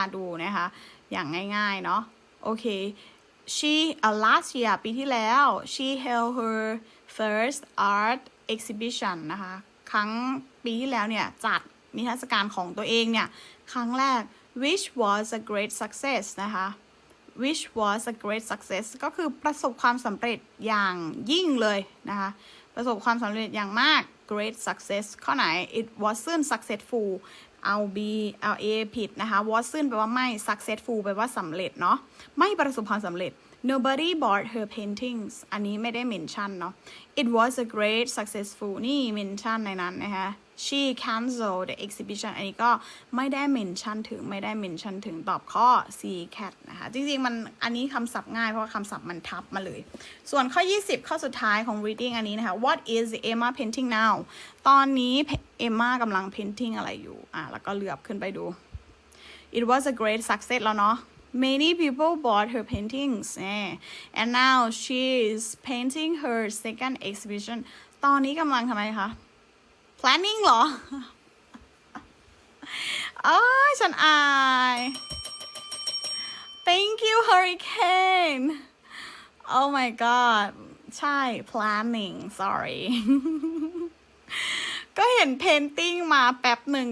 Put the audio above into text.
มาดูนะคะ อย่างง่ายๆ เนาะโอเค she uh, last year ปีที่แล้ว she held her first art exhibition นะคะ ครั้งปีที่แล้วเนี่ย จัดนิทรรศการของตัวเองเนี่ย ครั้งแรก which was a great success นะคะ which was a great success ก็คือประสบความสำเร็จอย่างยิ่งเลยนะคะ ประสบความสำเร็จอย่างมาก great success ข้อไหน it wasn't successful เอา B เอา A ผิดนะคะ wasn't แปลว่าไม่ successful แปลว่าสำเร็จเนาะ ไม่ประสบความสำเร็จ nobody bought her paintings อันนี้ไม่ได้ mention เนาะ it was a great successful นี่ mention ในนั้นนะคะ she canceled the exhibition อันนี้ก็ไม่ได้ mention ถึงไม่ได้ mention ถึงตอบข้อ C cat นะคะ จริงๆ มันอันนี้คำศัพท์ง่าย เพราะว่าคำศัพท์มันทับมาเลย ส่วนข้อ 20 ข้อสุดท้ายของ reading อันนี้นะคะ what is Emma painting now ตอนนี้เอมมากำลัง painting อะไรอยู่ อะ แล้วก็เลือบขึ้นไปดู it was a great success แล้วเนาะ many people bought her paintings แน่ and now she is painting her second exhibition ตอนนี้กำลังทำไมคะ planning เหรออ้ยฉันอาย thank you hurricane oh my god ใช่ planning sorry ก็เห็น painting มาแป๊บหนึ่ง